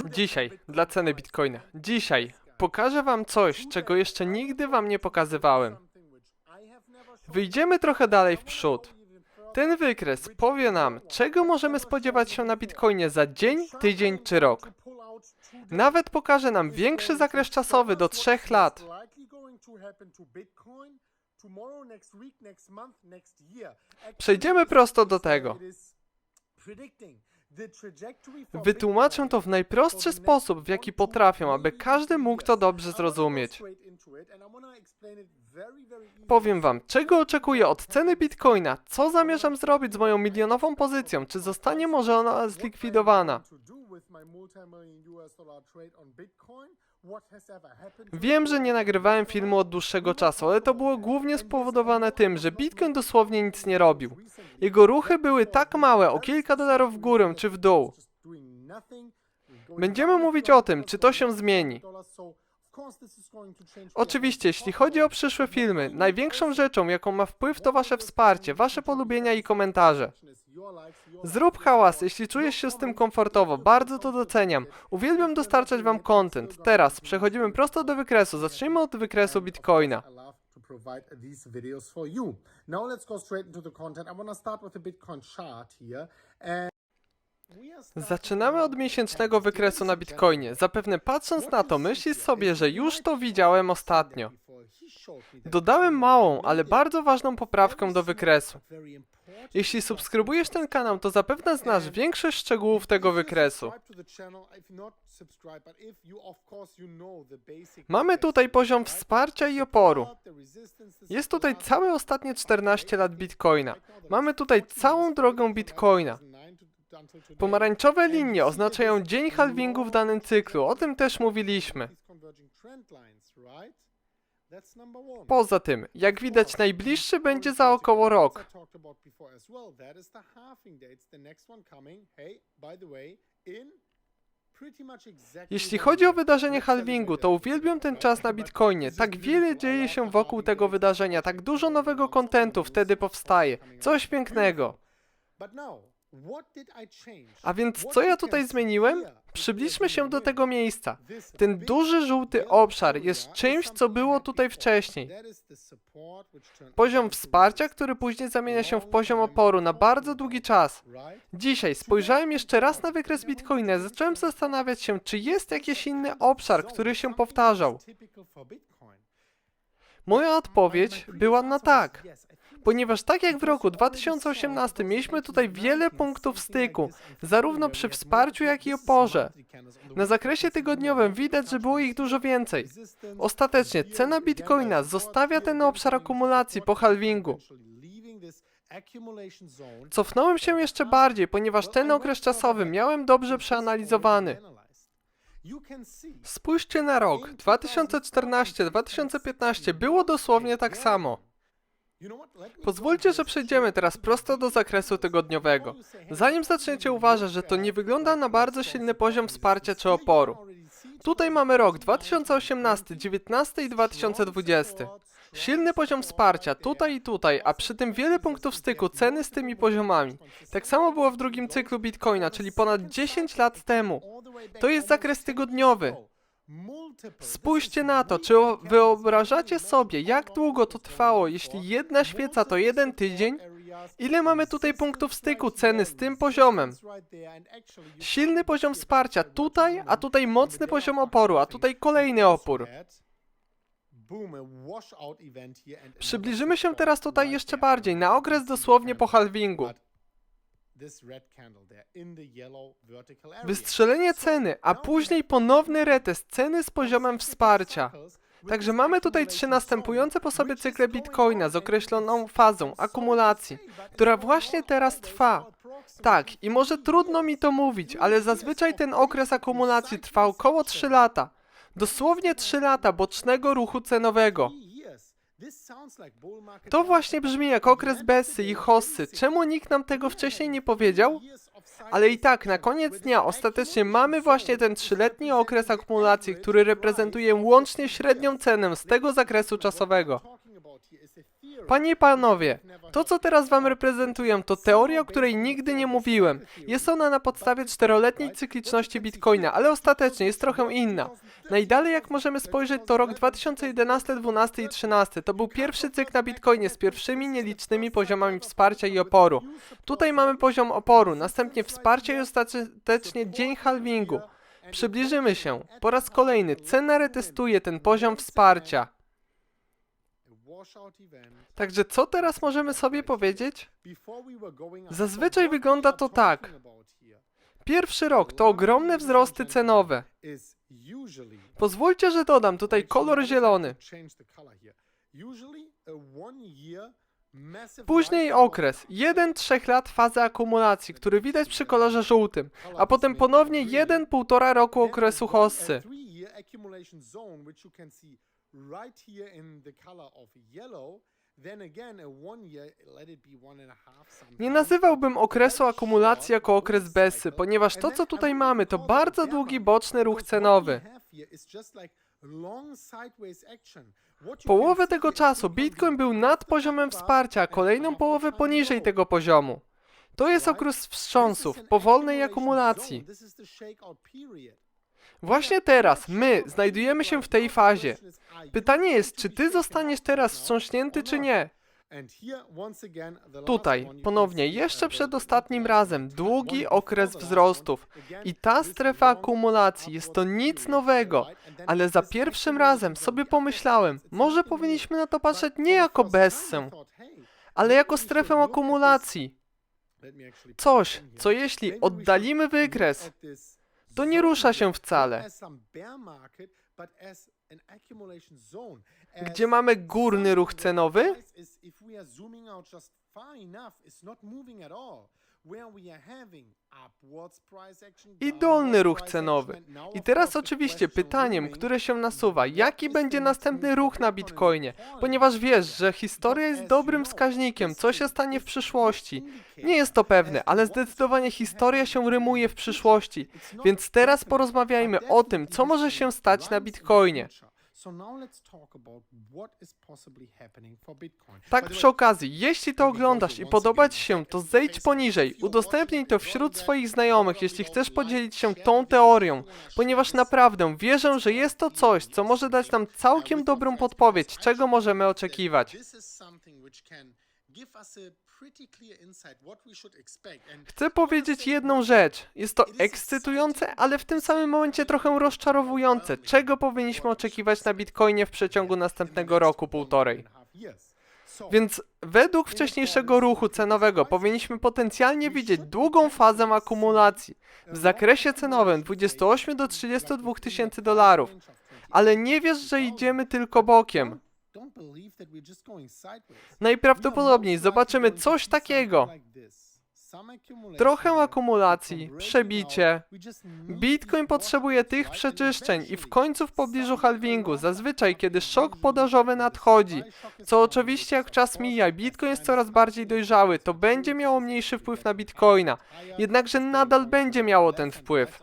Dzisiaj, dla ceny bitcoina. Dzisiaj pokażę wam coś, czego jeszcze nigdy wam nie pokazywałem. Wyjdziemy trochę dalej w przód. Ten wykres powie nam, czego możemy spodziewać się na bitcoinie za dzień, tydzień czy rok. Nawet pokaże nam większy zakres czasowy do 3 lat. Przejdziemy prosto do tego. Wytłumaczę to w najprostszy sposób, w jaki potrafię, aby każdy mógł to dobrze zrozumieć. Powiem wam, czego oczekuję od ceny bitcoina, co zamierzam zrobić z moją milionową pozycją, czy zostanie może ona zlikwidowana. Wiem, że nie nagrywałem filmu od dłuższego czasu, ale to było głównie spowodowane tym, że Bitcoin dosłownie nic nie robił. Jego ruchy były tak małe, o kilka dolarów w górę czy w dół. Będziemy mówić o tym, czy to się zmieni. Oczywiście, jeśli chodzi o przyszłe filmy, największą rzeczą, jaką ma wpływ, to wasze wsparcie, wasze polubienia i komentarze. Zrób hałas, jeśli czujesz się z tym komfortowo, bardzo to doceniam. Uwielbiam dostarczać wam content. Teraz przechodzimy prosto do wykresu. Zacznijmy od wykresu Bitcoina. to provide these videos for you. Now let's go straight into the content. I want to start with the Bitcoin chart here. And we are starting Zaczynamy od miesięcznego wykresu na Bitcoinie. Zapewne patrząc na to, myślisz sobie, że już to widziałem ostatnio. Dodałem małą, ale bardzo ważną poprawkę do wykresu. Jeśli subskrybujesz ten kanał, to zapewne znasz większość szczegółów tego wykresu. Mamy tutaj poziom wsparcia i oporu. Jest tutaj całe ostatnie 14 lat Bitcoina. Mamy tutaj całą drogę Bitcoina. Pomarańczowe linie oznaczają dzień halvingu w danym cyklu, o tym też mówiliśmy. Poza tym, jak widać, najbliższy będzie za około rok. Jeśli chodzi o wydarzenie halvingu, to uwielbiam ten czas na Bitcoinie. Tak wiele dzieje się wokół tego wydarzenia, tak dużo nowego kontentu wtedy powstaje. Coś pięknego. A więc co ja tutaj zmieniłem? Przybliżmy się do tego miejsca. Ten duży żółty obszar jest czymś, co było tutaj wcześniej. Poziom wsparcia, który później zamienia się w poziom oporu na bardzo długi czas. Dzisiaj spojrzałem jeszcze raz na wykres Bitcoina i zacząłem zastanawiać się, czy jest jakiś inny obszar, który się powtarzał. Moja odpowiedź była na tak. Ponieważ tak jak w roku 2018 mieliśmy tutaj wiele punktów styku, zarówno przy wsparciu, jak i oporze. Na zakresie tygodniowym widać, że było ich dużo więcej. Ostatecznie cena Bitcoina zostawia ten obszar akumulacji po halvingu. Cofnąłem się jeszcze bardziej, ponieważ ten okres czasowy miałem dobrze przeanalizowany. Spójrzcie na rok 2014-2015 było dosłownie tak samo. Pozwólcie, że przejdziemy teraz prosto do zakresu tygodniowego. Zanim zaczniecie uważać, że to nie wygląda na bardzo silny poziom wsparcia czy oporu. Tutaj mamy rok 2018, 19 i 2020. Silny poziom wsparcia tutaj i tutaj, a przy tym wiele punktów styku ceny z tymi poziomami. Tak samo było w drugim cyklu Bitcoina, czyli ponad 10 lat temu. To jest zakres tygodniowy. Spójrzcie na to, czy wyobrażacie sobie, jak długo to trwało, jeśli jedna świeca to jeden tydzień? Ile mamy tutaj punktów styku ceny z tym poziomem? Silny poziom wsparcia tutaj, a tutaj mocny poziom oporu, a tutaj kolejny opór. Przybliżymy się teraz tutaj jeszcze bardziej, na okres dosłownie po halvingu. Wystrzelenie ceny, a później ponowny retest ceny z poziomem wsparcia. Także mamy tutaj trzy następujące po sobie cykle Bitcoina z określoną fazą akumulacji, która właśnie teraz trwa. Tak, i może trudno mi to mówić, ale zazwyczaj ten okres akumulacji trwa około 3 lata. Dosłownie 3 lata bocznego ruchu cenowego. To właśnie brzmi jak okres Bessy i Hossy. Czemu nikt nam tego wcześniej nie powiedział? Ale i tak, na koniec dnia ostatecznie mamy właśnie ten trzyletni okres akumulacji, który reprezentuje łącznie średnią cenę z tego zakresu czasowego. Panie i panowie, to co teraz wam reprezentuję to teoria, o której nigdy nie mówiłem. Jest ona na podstawie czteroletniej cykliczności Bitcoina, ale ostatecznie jest trochę inna. Najdalej jak możemy spojrzeć to rok 2011, 12 i 13. To był pierwszy cykl na Bitcoinie z pierwszymi nielicznymi poziomami wsparcia i oporu. Tutaj mamy poziom oporu, następnie wsparcie i ostatecznie dzień halvingu. Przybliżymy się. Po raz kolejny cena retestuje ten poziom wsparcia. Także co teraz możemy sobie powiedzieć? Zazwyczaj wygląda to tak. Pierwszy rok to ogromne wzrosty cenowe. Pozwólcie, że dodam tutaj kolor zielony. Później okres 1-3 lat fazy akumulacji, który widać przy kolorze żółtym, a potem ponownie 1-1,5 roku okresu hossy. Nie nazywałbym okresu akumulacji jako okres Bessy, ponieważ to co tutaj mamy to bardzo długi boczny ruch cenowy. Połowę tego czasu Bitcoin był nad poziomem wsparcia, a kolejną połowę poniżej tego poziomu. To jest okres wstrząsów, powolnej akumulacji. Właśnie teraz my znajdujemy się w tej fazie. Pytanie jest, czy ty zostaniesz teraz wstrząśnięty, czy nie? Tutaj, ponownie, jeszcze przed ostatnim razem, długi okres wzrostów. I ta strefa akumulacji jest to nic nowego, ale za pierwszym razem sobie pomyślałem, może powinniśmy na to patrzeć nie jako bessę, ale jako strefę akumulacji. Coś, co jeśli oddalimy wykres, to nie rusza się wcale. Gdzie mamy górny ruch cenowy, i dolny ruch cenowy. I teraz oczywiście pytaniem, które się nasuwa, jaki będzie następny ruch na Bitcoinie? Ponieważ wiesz, że historia jest dobrym wskaźnikiem, co się stanie w przyszłości. Nie jest to pewne, ale zdecydowanie historia się rymuje w przyszłości. Więc teraz porozmawiajmy o tym, co może się stać na Bitcoinie. Tak przy okazji, jeśli to oglądasz i podoba Ci się, to zejdź poniżej, udostępnij to wśród swoich znajomych, jeśli chcesz podzielić się tą teorią, ponieważ naprawdę wierzę, że jest to coś, co może dać nam całkiem dobrą podpowiedź, czego możemy oczekiwać. Chcę powiedzieć jedną rzecz. Jest to ekscytujące, ale w tym samym momencie trochę rozczarowujące. Czego powinniśmy oczekiwać na Bitcoinie w przeciągu następnego roku, półtorej? Więc według wcześniejszego ruchu cenowego powinniśmy potencjalnie widzieć długą fazę akumulacji w zakresie cenowym 28 do 32 tysięcy dolarów. Ale nie wiesz, że idziemy tylko bokiem. Najprawdopodobniej zobaczymy coś takiego. Trochę akumulacji, przebicie. Bitcoin potrzebuje tych przeczyszczeń i w końcu w pobliżu halvingu, zazwyczaj kiedy szok podażowy nadchodzi, co oczywiście jak czas mija, Bitcoin jest coraz bardziej dojrzały, to będzie miało mniejszy wpływ na Bitcoina, jednakże nadal będzie miało ten wpływ.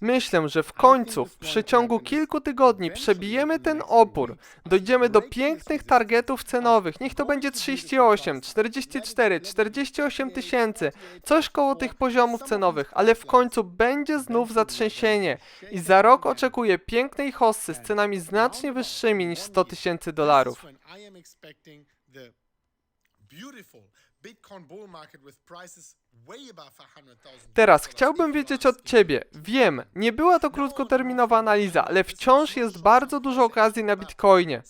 Myślę, że w końcu, w przeciągu kilku tygodni przebijemy ten opór, dojdziemy do pięknych targetów cenowych, niech to będzie 38, 44, 48 tysięcy, coś koło tych poziomów cenowych, ale w końcu będzie znów zatrzęsienie. I za rok oczekuję pięknej hossy z cenami znacznie wyższymi niż 100 tysięcy dolarów. Teraz chciałbym wiedzieć od Ciebie. Wiem, nie była to krótkoterminowa analiza, ale wciąż jest bardzo dużo okazji na Bitcoinie.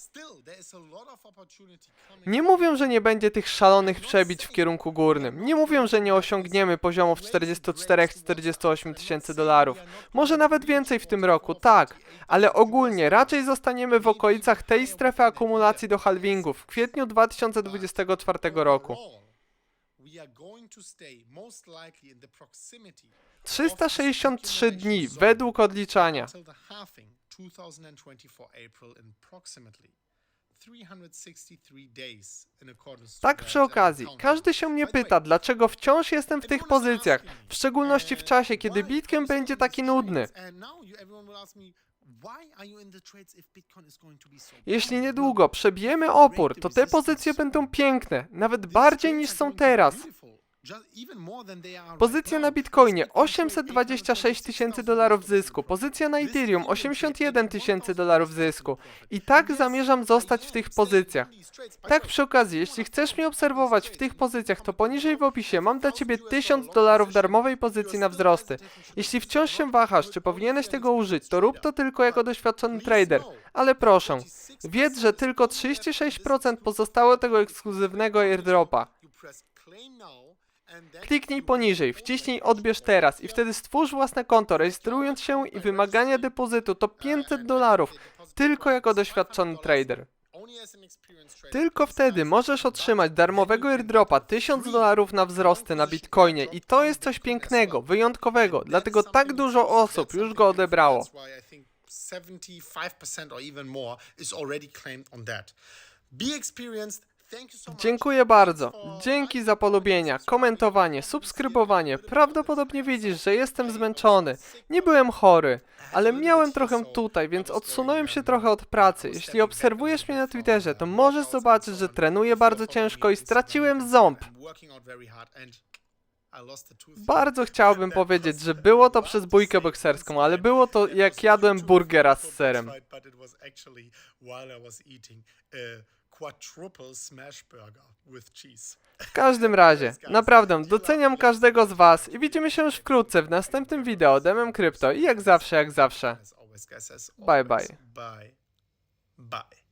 Nie mówię, że nie będzie tych szalonych przebić w kierunku górnym. Nie mówię, że nie osiągniemy poziomów 44-48 tysięcy dolarów. Może nawet więcej w tym roku, tak. Ale ogólnie raczej zostaniemy w okolicach tej strefy akumulacji do halvingu w kwietniu 2024 roku. 363 dni według odliczania. Tak przy okazji, każdy się mnie pyta, dlaczego wciąż jestem w tych pozycjach, w szczególności w czasie, kiedy Bitcoin będzie taki nudny. Jeśli niedługo przebijemy opór, to te pozycje będą piękne, nawet bardziej niż są teraz. Pozycja na Bitcoinie 826 tysięcy dolarów zysku, pozycja na Ethereum 81 tysięcy dolarów zysku. I tak zamierzam zostać w tych pozycjach. Tak przy okazji, jeśli chcesz mnie obserwować w tych pozycjach, to poniżej w opisie mam dla ciebie 1000 dolarów darmowej pozycji na wzrosty. Jeśli wciąż się wahasz, czy powinieneś tego użyć, to rób to tylko jako doświadczony trader. Ale proszę, wiedz, że tylko 36% pozostało tego ekskluzywnego airdropa. Kliknij poniżej, wciśnij odbierz teraz i wtedy stwórz własne konto, rejestrując się i wymagania depozytu to 500 dolarów, tylko jako doświadczony trader. Tylko wtedy możesz otrzymać darmowego airdropa 1000 dolarów na wzrosty na Bitcoinie i to jest coś pięknego, wyjątkowego, dlatego tak dużo osób już go odebrało. 75% or even more is already claimed on that. Be experienced. Dziękuję bardzo. Dzięki za polubienia, komentowanie, subskrybowanie. Prawdopodobnie widzisz, że jestem zmęczony. Nie byłem chory, ale miałem trochę tutaj, więc odsunąłem się trochę od pracy. Jeśli obserwujesz mnie na Twitterze, to możesz zobaczyć, że trenuję bardzo ciężko i straciłem ząb. Bardzo chciałbym powiedzieć, że było to przez bójkę bokserską, ale było to jak jadłem burgera z serem. Quadruple smash burger with cheese. W każdym razie, naprawdę doceniam każdego z was i widzimy się już wkrótce w następnym wideo Demem Krypto i jak zawsze, jak zawsze. Bye, bye. Bye. Bye.